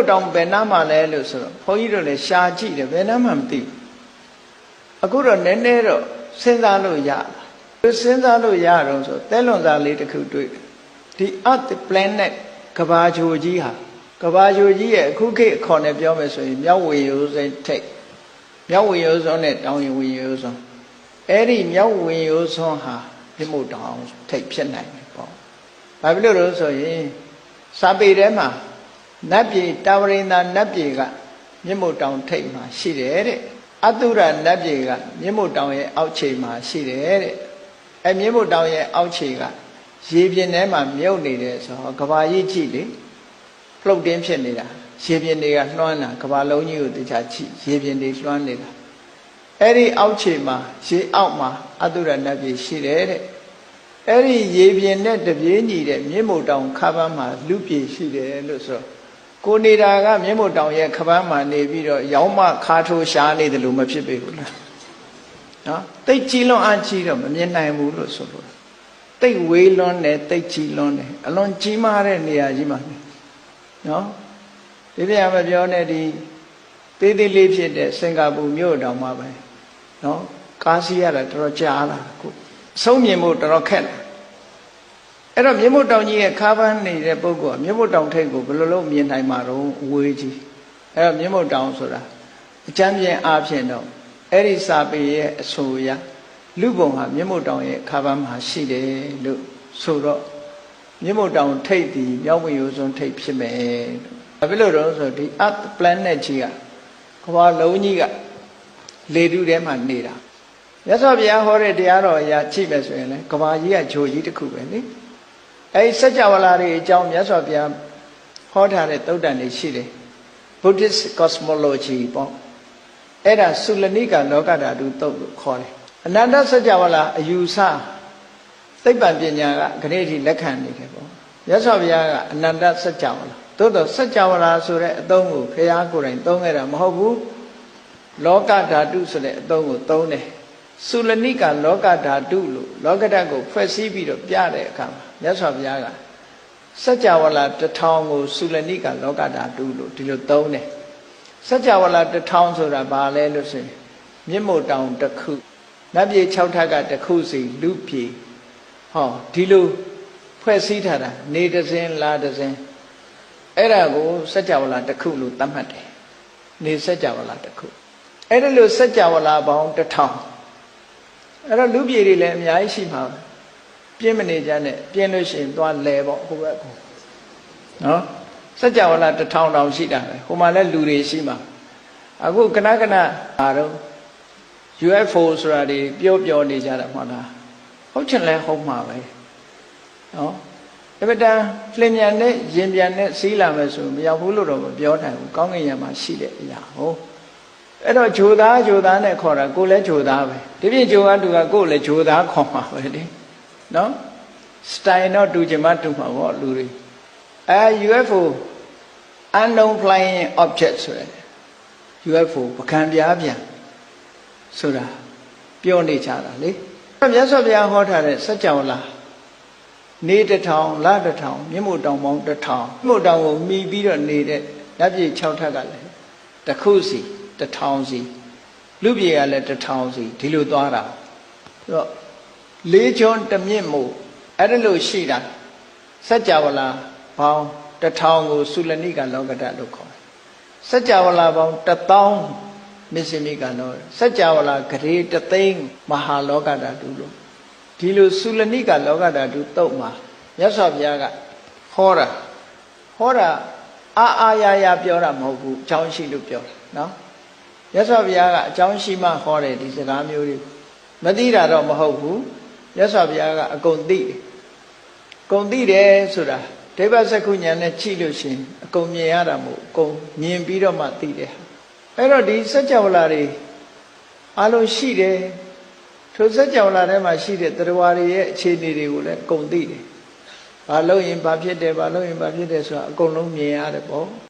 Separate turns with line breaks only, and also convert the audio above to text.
မို့တောင်ဘယ်နားမှာလဲလို့ဆိုတော့ဘုန်းကြီးတို့လည်းရှာကြည့်တယ်ဘယ်နားမှမသိဘူးအခုတော့နည်းနည်းတော့စဉ်းစားလို့ရလာစဉ်းစားလို့ရတော့ဆိုသဲလွန်သားလေးတစ်ခုတွေ့တယ်ဒီ earth planet ကဘာဂျိုကြီးဟာကဘာဂျိုကြီးရဲ့အခုခေတ်အခေါ်နဲ့ပြောမယ်ဆိုရင်မြောက်ဝေရိုးစိတ်ထိတ်မြောက်ဝေရိုးစွန်းနဲ့တောင်ရင်ဝေရိုးစွန်းအဲ့ဒီမြောက်ဝေရိုးစွန်းဟာမြင့်မို့တောင်ထိတ်ဖြစ်နိုင်တယ်ပေါ့ဘာဖြစ်လို့လဲဆိုရင်စာပေထဲမှာ နတ်ပြည်တာဝရိန္ဒာနတ်ပြည်ကမြင့်မို့တောင်ထိတ်မှာရှိတယ်တဲ့အတုရနတ်ပြည်ကမြင့်မို့တောင်ရဲ့အောက်ခြေမှာရှိတယ်တဲ့အဲမြင့်မို့တောင်ရဲ့အောက်ခြေကရေပြင်ထဲမှာမြုပ်နေတယ်ဆိုတော့ကဘာကြီးကြည့်လေလှုပ်တင်းဖြစ်နေတာရေပြင်တွေကလွှမ်းတာကဘာလုံးကြီးကိုတခြားကြည့်ရေပြင်တွေလွှမ်းနေတာအဲ့ဒီအောက်ခြေမှာရေအောက်မှာအတုရနတ်ပြည်ရှိတယ်တဲ့အဲ့ဒီရေပြင်နဲ့တပြေးညီတဲ့မြင့်မို့တောင်ခါပန်းမှာလူပြည်ရှိတယ်လို့ဆိုတော့ ကိုနေတာကမြင့်မို့တောင်ရဲ့ခပန်းမှာနေပြီးတော့ရောင်းမခါထိုးရှားနေတယ်လို့မဖြစ်ပေဘူးလားနော်တိတ်ကြီးလွန်အားကြီးတော့မမြင်နိုင်ဘူးလို့ဆိုလို့တိတ်ဝေးလွန်းတယ်တိတ်ကြီးလွန်းတယ်အလွန်ကြီးမားတဲ့နေရာကြီးမှာနော်ဒီပြမပြောနဲ့ဒီသေးသေးလေးဖြစ်တဲ့စင်ကာပူမြို့တောင်မှပဲနော်ကားစီးရတာတော်တော်ကြာလာခုဆုံးမြင်ဖို့တော်တော်ခက်တယ် အဲ့တော့မြင့်မို့တောင်ကြီးရဲ့ခါးပန်းနေတဲ့ပုဂ္ဂိုလ်ကမြင့်မို့တောင်ထိပ်ကိုဘယ်လိုလုပ်မြင်နိုင်မှာတော့အဝေးကြီးအဲ့တော့မြင့်မို့တောင်ဆိုတာအကျမ်းပြင်းအားဖြင့်တော့အဲ့ဒီစာပေရဲ့အဆိုအရလူပုံဟာမြင့်မို့တောင်ရဲ့ခါးပန်းမှာရှိတယ်လို့ဆိုတော့မြင့်မို့တောင်ထိပ်ဒီမြောက်ဝင်ရိုးစွန်းထိပ်ဖြစ်မယ်ဘာဖြစ်လို့တော့ဆိုဒီ earth planet ကြီးကကမ္ဘာလုံးကြီးကလေထုထဲမှာနေတာမြတ်စွာဘုရားဟောတဲ့တရားတော်အရာကြည့်မယ်ဆိုရင်လေကဘာကြီးကဂျိုကြီးတစ်ခုပဲလေ အဲဒီစัจ java လာတွေအကြောင်းမြတ်စွာဘုရားဟောထားတဲ့သုတ်တန်တွေရှိတယ် Buddhist cosmology ပေါ့အဲ့ဒါသုလနိကလောကဓာတုသုတ်လို့ခေါ်တယ်အနန္တစัจ java လာအယူဆသိပ္ပံပညာကခဏိထိလက်ခံနေတယ်ပေါ့မြတ်စွာဘုရားကအနန္တစัจ java လာသို့တော့စัจ java လာဆိုတဲ့အသုံးကိုဘုရားကိုယ်တိုင်သုံးခဲ့တာမဟုတ်ဘူးလောကဓာတုဆိုတဲ့အသုံးကိုသုံးတယ် သုလနိကလောကဓာတုလို့လောကဓာတ်ကိုဖွဲ့စည်းပြီးတော့ပြတဲ့အခါမှာမြတ်စွာဘုရားကစัจ java လာတစ်ထောင်ကိုသုလနိကလောကဓာတုလို့ဒီလိုသုံးတယ်စัจ java လာတစ်ထောင်ဆိုတာဘာလဲလို့ဆိုရင်မြင့်မို့တောင်တစ်ခုနတ်ပြည်6ထပ်ကတစ်ခုစီလူပြည်ဟောဒီလိုဖွဲ့စည်းထားတာနေတစ်စင်းလာတစ်စင်းအဲ့ဒါကိုစัจ java လာတစ်ခုလို့သတ်မှတ်တယ်နေစัจ java လာတစ်ခုအဲ့ဒါလို့စัจ java လာပေါင်းတစ်ထောင် အဲ့တော့လူပြည်တွေလည်းအများကြီးရှိမှာပြင်းမနေကြနဲ့ပြင်းလို့ရှိရင်သွားလဲပေါ့ဟိုဘက်ကိုနော်စัจ java လာတစ်ထောင်တောင်ရှိတာပဲဟိုမှာလည်းလူတွေရှိမှာအခုကနကနအားတော့ UFO ဆိုတာတွေပြောပြောနေကြတာမှလားဟုတ်ချင်လဲဟုတ်မှာပဲနော်အပဒံလင်မြန်နဲ့ရင်ပြန်နဲ့စီးလာမယ်ဆိုမရောက်ဘူးလို့တော့မပြောနိုင်ဘူးကောင်းကင်ယံမှာရှိတဲ့အရာဟုတ် အဲ့တော့ဂျိုသားဂျိုသားနဲ့ခေါ်တာကိုလည်းဂျိုသားပဲဒီပြင်ဂျိုကတူကကိုလည်းဂျိုသားခေါ်မှာပဲလေနော်စတိုင်တော့တူချင်မှတူမှာပေါ့လူတွေအဲ UFO unknown flying object ဆိုရယ် UFO ပကံပြားပြန်ဆိုတာပြောနေကြတာလေမြတ်စွာဘုရားဟောထားတဲ့စัจ java လာနေတထောင်လတထောင်မြင့်မို့တောင်ပေါင်းတထောင်မြင့်မို့တောင်ကိုမှီပြီးတော့နေတဲ့လက်ပြ6ထပ်ကလည်းတစ်ခုစီ တထောင်စီလူပြေကလည်းတထောင်စီဒီလိုသွားတာဆိုတော့လေးချွန်းတမြင့်မို့အဲ့ဒါလို့ရှိတာစัจ java လာပေါင်းတထောင်ကိုသုလနိကလောကဓာတ်လို့ခေါ်တယ်စัจ java လာပေါင်းတထောင်မစ္စမိကလောစัจ java လာဂရေတသိန်းမဟာလောကဓာတုလို့ဒီလိုသုလနိကလောကဓာတုတုတ်မှာမြတ်စွာဘုရားကဟောတာဟောတာအာအာရရပြောတာမဟုတ်ဘူးအကြောင်းရှိလို့ပြောတာနော် မြတ်စွာဘုရားကအကြောင်းရှိမှဟောတယ်ဒီစကားမျိုးတွေမသိတာတော့မဟုတ်ဘူးမြတ်စွာဘုရားကအကုန်သိတယ်အကုန်သိတယ်ဆိုတာဒိဗ္ဗစက္ခုညာနဲ့ကြည့်လို့ရှိရင်အကုန်မြင်ရတာမဟုတ်အကုန်မြင်ပြီးတော့မှသိတယ်အဲ့တော့ဒီစัจ java လာတွေအလုံးရှိတယ်ထိုစัจ java လာထဲမှာရှိတဲ့တရားတွေရဲ့အခြေအနေတွေကိုလည်းအကုန်သိတယ်ဘာလို့ရင်ဘာဖြစ်တယ်ဘာလို့ရင်ဘာဖြစ်တယ်ဆိုတာအကုန်လုံးမြင်ရတယ်ပေါ့